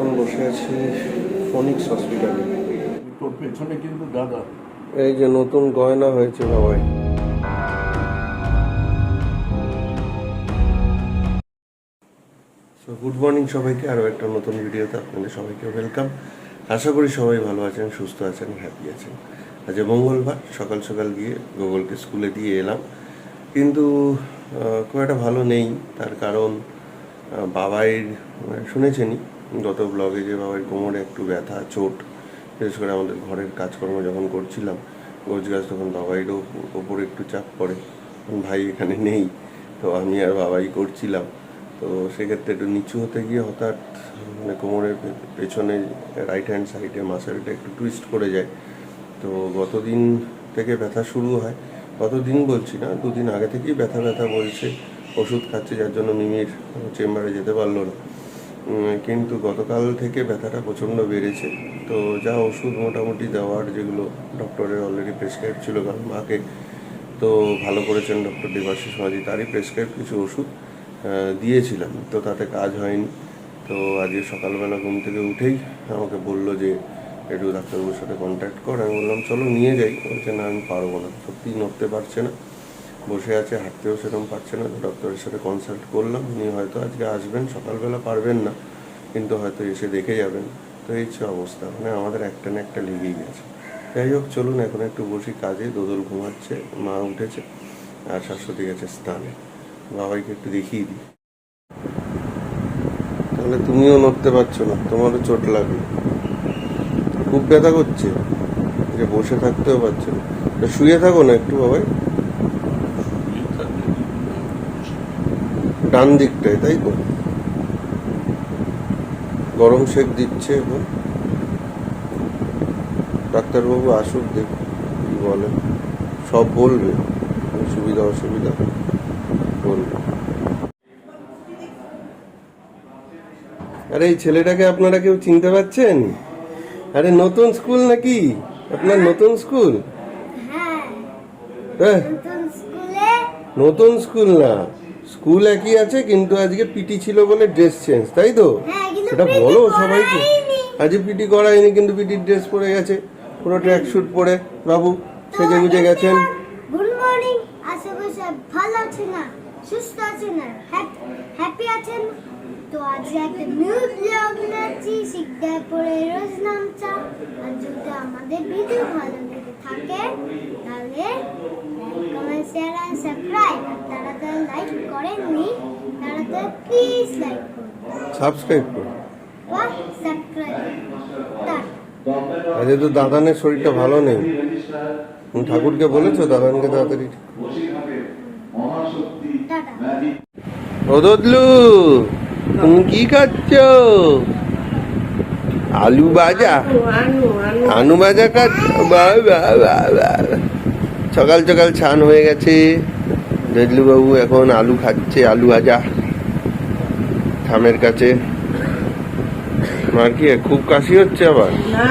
এখন বসে আছি ফনিক্স হসপিটালে। তোর পেছনে কিন্তু দাদা। এই যে নতুন গয়না হয়েছে বাবাই সো গুড মর্নিং সবাইকে আরও একটা নতুন ভিডিওতে আপনাদের সবাইকে ওয়েলকাম আশা করি সবাই ভালো আছেন সুস্থ আছেন হ্যাপি আছেন। আজ মঙ্গলবার সকাল সকাল গিয়ে গুগলকে স্কুলে দিয়ে এলাম। কিন্তু খুব একটা ভালো নেই তার কারণ মানে শুনেছেনই গত ব্লগে যে বাবার কোমরে একটু ব্যথা, চোট, বিশেষ করে আমাদের ঘরের কাজকর্ম যখন করছিলাম, গোছ গাছ তখন বাবাইরও ওপরে একটু চাপ পড়ে। ভাই এখানে নেই, তো আমি আর বাবাই করছিলাম। তো সেক্ষেত্রে একটু নিচু হতে গিয়ে হঠাৎ মানে কোমরের পেছনে রাইট হ্যান্ড সাইডে মাসেলটা একটু টুইস্ট করে যায়। তো গতদিন থেকে ব্যথা শুরু হয়। গতদিন বলছি না, দুদিন আগে থেকেই ব্যথা ব্যথা বলছে ওষুধ খাচ্ছে যার জন্য মিমির চেম্বারে যেতে পারল না। কিন্তু গতকাল থেকে ব্যথাটা প্রচণ্ড বেড়েছে। তো যা ওষুধ মোটামুটি দেওয়ার যেগুলো ডক্টরের অলরেডি প্রেসক্রাইব ছিল কারণ মাকে, তো ভালো করেছেন ডক্টর দেবাশিস মাঝি, তারই প্রেসক্রাইব কিছু ওষুধ দিয়েছিলাম। তো তাতে কাজ হয়নি। তো আজকে সকালবেলা ঘুম থেকে উঠেই আমাকে বলল যে, একটু ডাক্তারবাবুর সাথে কন্ট্যাক্ট কর। আমি বললাম, চলো নিয়ে যাই। বলছে, না, আমি পারব না। সত্যিই নড়তে পারছে না। বসে আছে, হাঁটতেও সেরকম পারছে না। তো ডক্টরের সাথে কনসাল্ট করলাম, উনি হয়তো আজকে আসবেন, সকালবেলা পারবেন না, কিন্তু হয়তো এসে দেখে যাবেন। তো এই হচ্ছে অবস্থা মানে আমাদের একটা না একটা লেগেই গেছে। যাই হোক, চলুন এখন একটু বসি কাজে, দোদল ঘুমাচ্ছে, মা উঠেছে, আর শাশ্বতী গেছে স্নানে। বাবাইকে একটু দেখিয়ে দিই। তাহলে তুমিও নড়তে পারছ না, তোমারও চোট লাগল। খুব ব্যথা করছে, যে বসে থাকতেও পারছ না। শুয়ে থাকো না একটু বাবাই। ডান দিকটায় তাই তো? গরম সেক দিচ্ছে এখন। ডাক্তারবাবু আসুক দেখ কি বলে সব বলবে সুবিধা অসুবিধা বলবে। আরে এই ছেলেটাকে আপনারা কেউ চিনতে পারছেন আরে নতুন স্কুল নাকি? আপনার নতুন স্কুল? হ্যাঁ। নতুন স্কুলে নতুন স্কুল না। স্কুল একই আছে কিন্তু আজকে পিটি ছিল বলে ড্রেস চেঞ্জ তাই তো? হ্যাঁ, সেটা বলো সবাইকে। আজকে পিটি করায়নি কিন্তু পিটির ড্রেস পরে গেছে। পুরো ট্র্যাক স্যুট পরে বাবু সেজে গুজে গেছেন। গুড মর্নিং ভালো আছেন না? সুস্থ আছেন না? হ্যাপি আছেন? তো আজকে একটা নিউ ব্লগ নিয়েছি পরে রোজ নামচা। আর যদি আমাদের ভিডিও ভালো লেগে থাকে তাহলে সাবস্ক্রাইব তারা তো লাইক করেননি। তারা তো প্লিজ লাইক করুন। সাবস্ক্রাইব করুন। বা সাবস্ক্রাইব তার আজকে তো দাদানের শরীরটা ভালো নেই তুমি ঠাকুরকে বলেছ দাদানকে তাড়াতাড়ি? টাটা তুমি কি খাচ্ছ? আলু ভাজা? আলু ভাজা খাচ্ছ। সকাল সকাল ছান হয়ে গেছে। দদলু বাবু এখন আলু খাচ্ছে আলু ভাজা। থামের কাছে। মার কি খুব কাশি হচ্ছে আবার? না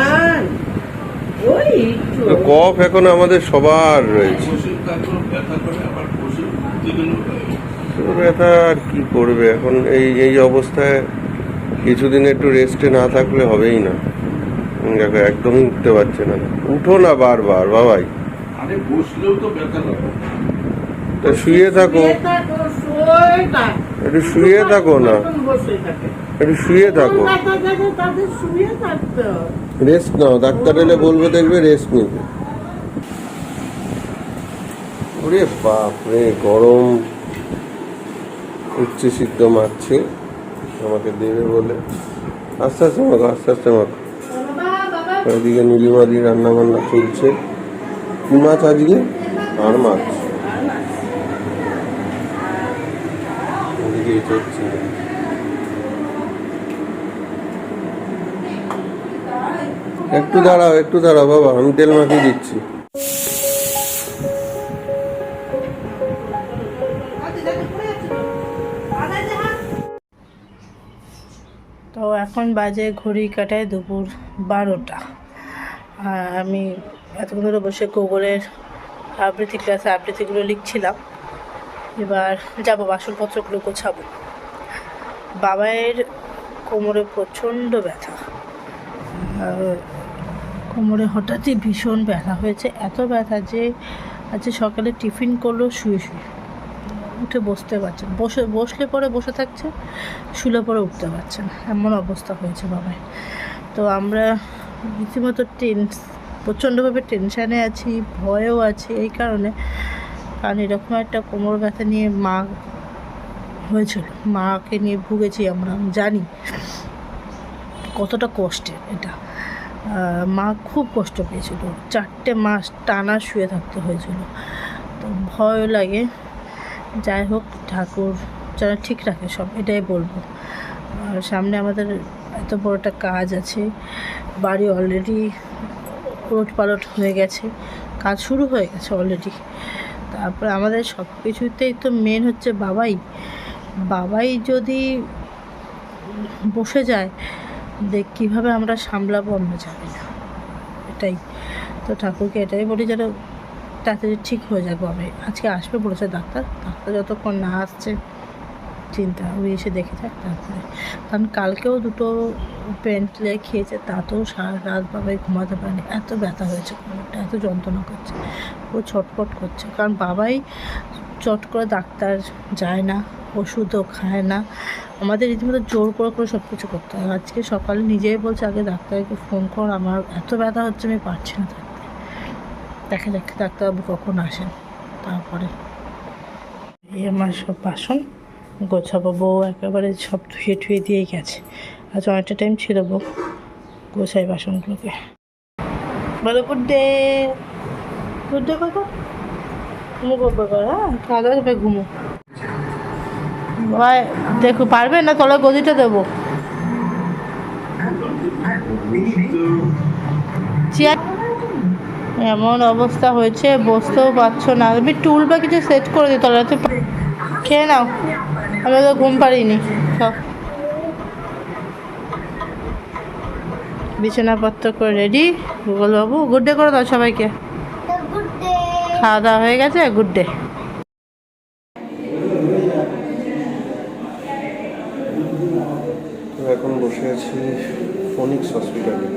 ওই একটু। তো কফ এখন আমাদের সবার রয়েছে। ব্যথা আর কি করবে? এখন এই এই অবস্থায় কিছুদিন একটু রেস্টে না থাকলে হবেই না। দেখো একদমই উঠতে পারছে না। উঠো না বারবার বাবাই। আরে বসলেও তো ব্যথা তা শুয়ে থাকো। একটু শুয়ে থাকো না। একটু শুয়ে থাকো। রেস্ট নাও ডাক্তার এলে বলবে দেখবে রেস্ট নিতে ওরে বাপ রে গরম। উচ্চ সিদ্ধ মারছে আমাকে দেবে বলে। আস্তে আস্তে মাখো আস্তে আস্তে মাখো। ওইদিকে নীলিমাদি রান্না বান্না চলছে। কি মাছ আজকে? আর মাছ। ওদিকে চলছে একটু দাঁড়াও একটু দাঁড়াও বাবা, আমি তেল মাখিয়ে দিচ্ছি। তো এখন বাজে ঘড়ি কাটায় দুপুর বারোটা। আর আমি এতক্ষণ ধরে বসে গুগলের আবৃত্তি ক্লাসে আবৃত্তিগুলো লিখছিলাম। এবার যাব, বাসনপত্রগুলো গোছাবো। বাবাইয়ের কোমরে প্রচণ্ড ব্যথা। কোমরে হঠাৎই ভীষণ ব্যথা হয়েছে, এত ব্যথা যে আজকে সকালে টিফিন করল, শুয়ে শুয়ে। উঠে বসতে পারছে বসে, বসলে পরে বসে থাকছে, শুলে পরে উঠতে পারছে না। এমন অবস্থা হয়েছে বাবাই তো আমরা রীতিমতো টেন্স, প্রচণ্ডভাবে টেনশানে আছি, ভয়েও আছি, এই কারণে কারণ এরকম একটা কোমর ব্যথা নিয়ে মা হয়েছিল। মাকে নিয়ে ভুগেছি আমরা জানি। কতটা কষ্টের এটা। মা খুব কষ্ট পেয়েছিল। চারটে মাস টানা শুয়ে থাকতে হয়েছিল। তো ভয় লাগে। যাই হোক, ঠাকুর যেন ঠিক রাখে সব, এটাই বলব। আর সামনে আমাদের এত বড় একটা কাজ আছে। বাড়ি অলরেডি ওলট পালট হয়ে গেছে। কাজ শুরু হয়ে গেছে অলরেডি তারপরে আমাদের সব কিছুতেই তো মেন হচ্ছে বাবাই। বাবাই যদি বসে যায়, দেখ কীভাবে আমরা সামলাবো, আমরা জানি না। এটাই। তো ঠাকুরকে এটাই বলি যেন তাতে ঠিক হয়ে যাক বাবা আজকে আসবে বলেছে ডাক্তার। ডাক্তার যতক্ষণ না আসছে চিন্তা ওই এসে দেখে যাক তারপরে। কারণ কালকেও দুটো পেন ক্লিয়ার খেয়েছে, তাতেও সারা রাত বাবাই ঘুমাতে পারেনি। এত ব্যথা হয়েছে কোমরটা, এত যন্ত্রণা করছে। ও ছটফট করছে। কারণ বাবাই চট করে ডাক্তার যায় না, ওষুধও খায় না। আমাদের রীতিমতো জোর করে করে সব কিছু করতে হয়। আজকে সকালে নিজেই বলছে, আগে ডাক্তারকে ফোন কর, আমার এত ব্যথা হচ্ছে, আমি পারছি না থাকতে। দেখা যাক, ডাক্তারবাবু কখন আসেন তারপরে। এই আমার সব বাসন। গোছাবো বউ, একেবারে সব ধুয়ে টুয়ে দিয়েই গেছে। আজ অনেকটা টাইম ছিল বউ, গোছাই বাসনগুলোকে। বলো গুড ডে গুড ডে বাবা ঘুমো বাবা কর হ্যাঁ? খাওয়া ঘুমো। ভাই, দেখো, পারবে না? তলার গদিটা দেবো। চেয়ার এমন অবস্থা হয়েছে, বসতেও পারছ না। তুমি টুল বা কিছু সেট করে দিই তলাতে খেয়ে নাও। আমি তো ঘুম পারিনি সব। বিছানাপত্র করে রেডি গুগল বাবু গুড ডে করে দাও সবাইকে। খাওয়া দাওয়া হয়ে গেছে গুড ডে এখন বসে আছি ফোনিক্স হসপিটালে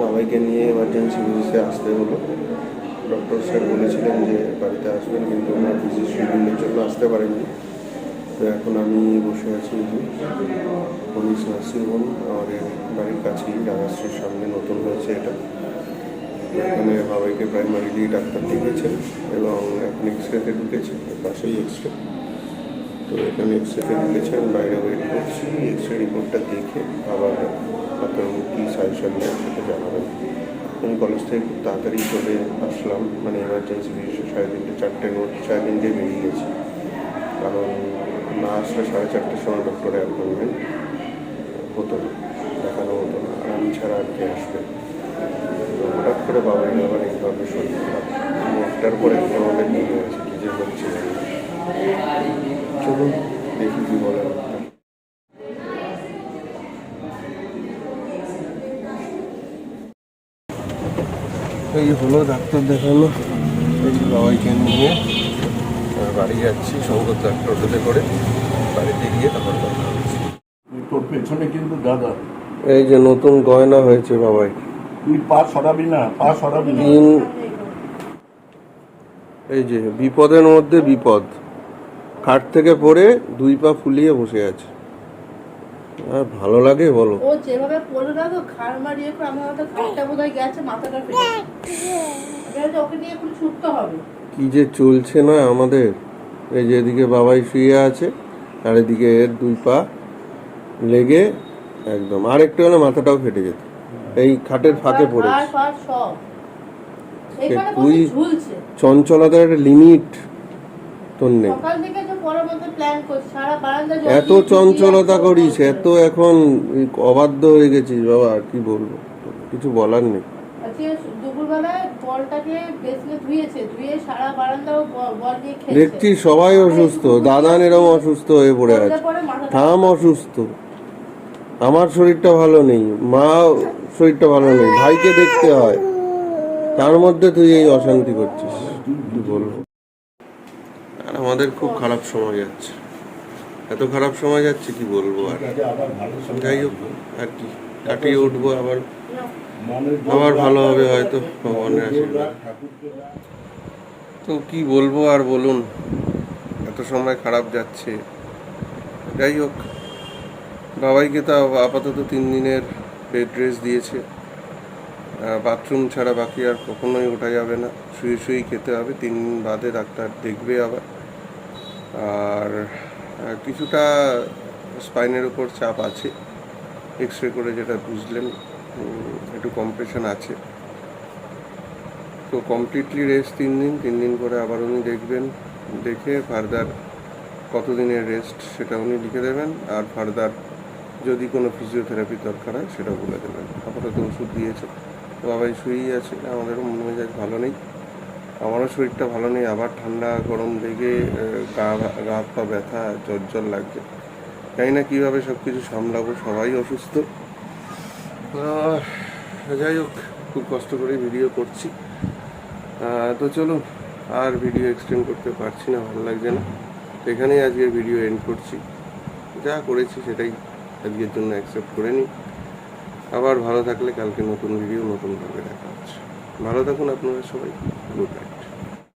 বাবাইকে নিয়ে এমার্জেন্সি ভিজিটে আসতে হলো। ডক্টর স্যার বলেছিলেন যে বাড়িতে আসবেন, কিন্তু ওনার বিজি শিডিউলের জন্য আসতে পারেননি। তো এখন আমি বসে আছি যে ফোনিক্স নার্সিংহোম আমাদের বাড়ির কাছেই রাজাশ্রীর সামনে নতুন হয়েছে এটা। এখানে বাবাইকে প্রাইমারিলি ডাক্তার দেখিয়েছেন এবং এখন এক্স রেতে ঢুকেছে পাশেই এক্স রে তো এখানে এক্স রে ঢুকেছেন, বাইরে ওয়েট করছি এক্স রে রিপোর্টটা দেখে আবার ডাক্তার কী সাজেশন নেন সেটা জানাবেন। আমি কলেজ থেকে খুব তাড়াতাড়ি চলে আসলাম মানে এমার্জেন্সি সাড়ে তিনটে, চারটে নোট সাড়ে তিনটে বেরিয়ে গেছি। কারণ না আসলে সাড়ে চারটের সময় ডক্টরের অ্যাপয়েন্টমেন্ট হতো না, দেখানো হতো না, আর আমি ছাড়া আর কে আসবে? হঠাৎ করে বাবা বাবার আবার এইভাবে শরীর খারাপ একটার পর একটা আমাদের নিয়ে গেছে, কী যে হচ্ছে চলুন, দেখি কী বলে এই হলো, ডাক্তার দেখাল, এই বাবাইকে নিয়ে। বাড়ি যাচ্ছি ডাক্তার অটোতে করে বাড়িতে গিয়ে তারপর কথা হচ্ছে। তোর পেছনে কিন্তু দাদা। এই যে নতুন গয়না হয়েছে বাবাই। তুই পা সরাবি না পা সরাবি না। এই যে বিপদের মধ্যে বিপদ। খাট থেকে পড়ে দুই পা ফুলিয়ে বসে আছে। আর ভালো লাগে বলো। ও যেভাবে পড়ল না তো খাড় মারিয়ে করে আমার হয়তো খাটটা বোধ হয় গেছে মাথাটা ফেটে ওকে নিয়ে এখন ছুটতে হবে। কি যে চলছে না আমাদের। এই যে এদিকে বাবাই শুয়ে আছে আর এদিকে এর দুই পা লেগে একদম। আর একটু হলে মাথাটাও ফেটে যেত। এই খাটের ফাঁকে পড়েছে। তুই- চঞ্চলতার একটা লিমিট তোর নেই। এত চঞ্চলতা করিস এত এখন অবাধ্য হয়ে গেছিস বাবা আর কি বলব? কিছু বলার নেই। আজকে দুপুরবেলায় বলটাকে বেসলে ধুয়েছে ধুয়ে সারা বারান্দাও বল দিয়ে খেলছে দেখছি সবাই অসুস্থ দাদান এরম অসুস্থ হয়ে পড়ে আছে। থাম অসুস্থ। আমার শরীরটা ভালো নেই মা শরীরটা ভালো নেই ভাইকে দেখতে হয়। তার মধ্যে তুই এই অশান্তি করছিস। কি বলব আর আমাদের খুব খারাপ সময় যাচ্ছে। এত খারাপ সময় যাচ্ছে কি বলব আর? যাই হোক আর কি। কাটিয়ে উঠবো আবার আবার ভালো হবে হয়তো, ভগবানের আশীর্বাদ। তো কি বলব আর বলুন, এত সময় খারাপ যাচ্ছে। যাই হোক, বাবাইকে তো আপাতত তিন দিনের বেড রেস্ট দিয়েছে। বাথরুম ছাড়া বাকি আর কখনোই ওঠা যাবে না। শুয়ে শুয়েই খেতে হবে, তিন দিন বাদে ডাক্তার দেখবে আবার। আর কিছুটা স্পাইনের উপর চাপ আছে। এক্স রে করে যেটা বুঝলেন একটু কম্প্রেশন আছে। তো কমপ্লিটলি রেস্ট তিন দিন তিন দিন পরে আবার উনি দেখবেন, দেখে ফার্দার কতদিনের রেস্ট সেটা উনি লিখে দেবেন, আর ফার্দার যদি কোনো ফিজিওথেরাপি দরকার হয় সেটা বলে দেবেন। আপাতত ওষুধ দিয়েছে বাবাই শুয়েই আছে, আমাদেরও মনে মন মেজাজ ভালো নেই। আমারও শরীরটা ভালো নেই, আবার ঠান্ডা, গরম লেগে গা গা পা ব্যথা জ্বর লাগছে। জানি না কীভাবে সব কিছু সামলাবো, সবাই অসুস্থ। যাই হোক, খুব কষ্ট করে ভিডিও করছি। তো চলুন, আর ভিডিও এক্সটেন্ড করতে পারছি না, ভালো লাগছে না। তো এখানেই আজকের ভিডিও এন্ড করছি। যা করেছি সেটাই আজকের জন্য অ্যাকসেপ্ট করে নিই। আবার ভালো থাকলে কালকে নতুন ভিডিও নতুনভাবে দেখা হচ্ছে। ভালো থাকুন আপনারা সবাই। Good night